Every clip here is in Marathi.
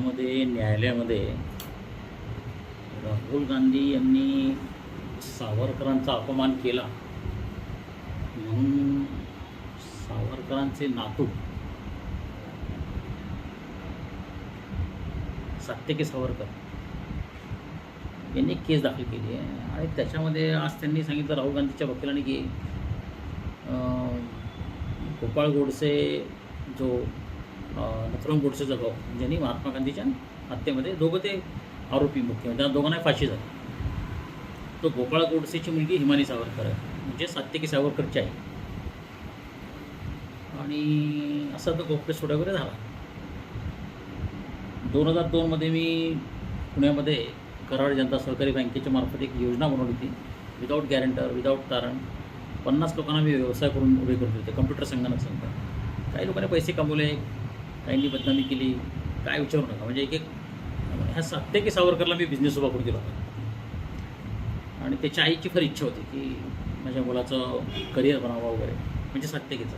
त्याच्यामध्ये न्यायालयामध्ये राहुल गांधी यांनी सावरकरांचा अपमान केला. म्हणून सावरकरांचे नातू सत्तेके सावरकर यांनी केस दाखल केली आहे. आणि त्याच्यामध्ये आज त्यांनी सांगितलं राहुल गांधीच्या वकिलाने की गोपाळ गोडसे जो नथुराम गोडसेचा भाऊ ज्यांनी महात्मा गांधीच्या हत्येमध्ये दोघं ते आरोपी मुख्य म्हणजे त्या दोघांना फाशी झाली. तो गोपाळ गोडसेची मुलगी हिमानी सावरकर आहे. म्हणजे सात्यकी सावरकरची आहे आणि असा तो गोप्य वगैरे झाला. दोन हजार दोनमध्ये मी पुण्यामध्ये कराड जनता सहकारी बँकेच्या मार्फत एक योजना बनवली होती. विदाऊट गॅरंटर विदाऊट तारण पन्नास लोकांना मी व्यवसाय करून उभे करत होते. कम्प्युटर संगणक संघ. काही लोकांनी पैसे कमवले. काहींनी बदनामी केली काय विचारू नका. म्हणजे एक एक ह्या सत्तेकी सावरकरला मी बिझनेस उभा करून दिला होता. आणि त्याच्या आईची फार इच्छा होती की माझ्या मुलाचं करिअर बनावं वगैरे. म्हणजे सत्तेकीचं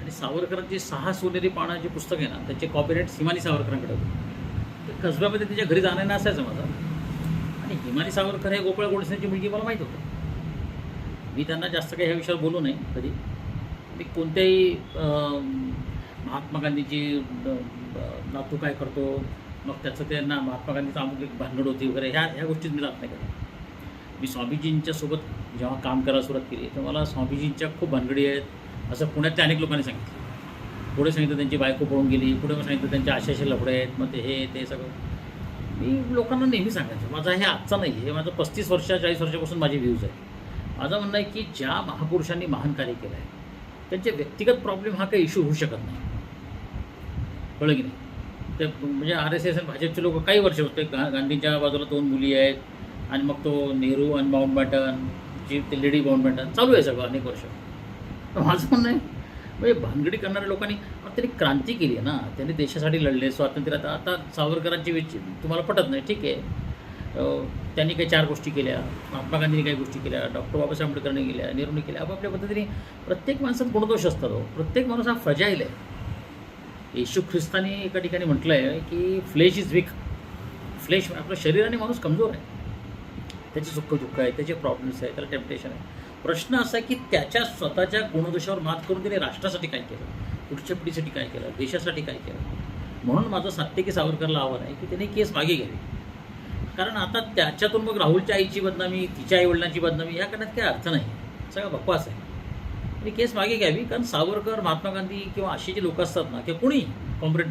आणि सावरकरांची सहा सोनेरी पानं जे पुस्तक आहे ना त्याचे कॉपीराईट हिमानी सावरकरांकडे होते. ते कसब्यामध्ये त्याच्या घरी जाणं असायचं माझं. आणि हिमानी सावरकर हे गोपाळ गोडसेंची मुलगी मला माहीत होतं. मी त्यांना जास्त काही ह्या विषयावर बोलू नये कधी. मी कोणत्याही महात्मा गांधीची नातू काय करतो? मग त्याचं त्यांना महात्मा गांधीचं अमुक एक भानगड होती वगैरे ह्या ह्या गोष्टीत मी जात नाही करत मी स्वामीजींच्या सोबत जेव्हा काम करायला सुरुवात केली तर मला स्वामीजींच्या खूप भानगडी आहेत असं पुण्यातल्या अनेक लोकांनी सांगितलं. पुढे सांगितलं त्यांची बायको पळून गेली पुढे मग सांगितलं त्यांच्या आशाशे लफडे आहेत मग ते हे ते सगळं. मी लोकांना नेहमी सांगायचं माझा हे आजचा नाही हे माझं पस्तीस वर्ष चाळीस वर्षापासून माझे व्ह्यूज आहे माझं म्हणणं आहे की ज्या महापुरुषांनी महान कार्य केलं आहे त्यांचे व्यक्तिगत प्रॉब्लेम हा काही इश्यू होऊ शकत नाही. कळलं की नाही तर म्हणजे आर एस एस आणि भाजपचे लोक काही वर्ष होते. गा गांधींच्या बाजूला दोन मुली आहेत. आणि मग तो नेहरू आणि माउंट बॅटन जी ते लेडी माउंट बॅटन चालू आहे सगळं अनेक वर्ष. तर माझं म्हणणं आहे म्हणजे भानगडी करणाऱ्या लोकांनी आता त्यांनी क्रांती केली आहे ना. त्यांनी देशासाठी लढले स्वातंत्र्य आता आता सावरकरांची विच तुम्हाला पटत नाही ठीक आहे. त्यांनी काही चार गोष्टी केल्या महात्मा गांधींनी काही गोष्टी केल्या डॉक्टर बाबासाहेब आंबेडकरांनी केल्या नेहरूने केल्या. आपापल्या पद्धतीने प्रत्येक माणसात गुणदोष असतात हो. प्रत्येक माणूस हा फजाईल आहे. येशू ख्रिस्ताने एका ठिकाणी म्हटलं आहे की फ्लेश इज वीक फ्लेश आपलं शरीराने माणूस कमजोर आहे. त्याची सुख दुःख आहे त्याचे प्रॉब्लेम्स आहे त्याला टेम्पटेशन आहे. प्रश्न असा आहे की त्याच्या स्वतःच्या गुणदोषावर मात करून त्याने राष्ट्रासाठी काय केलं? पुढच्या पिढीसाठी काय केलं? देशासाठी काय केलं? म्हणून माझं सात्यकी सावरकरला आव्हान आहे की त्याने केस मागे घ्यावी. कारण आता त्याच्यातून मग राहुलच्या आईची बदनामी तिच्या आईवडिलांची बदनामी या करण्यात काही अर्थ नाही. सगळा बकवास आहे. केस मागे घ्यावी कारण सावरकर महात्मा गांधी किंवा अशी जी लोक असतात ना किंवा कुणी कॉम्प्रेट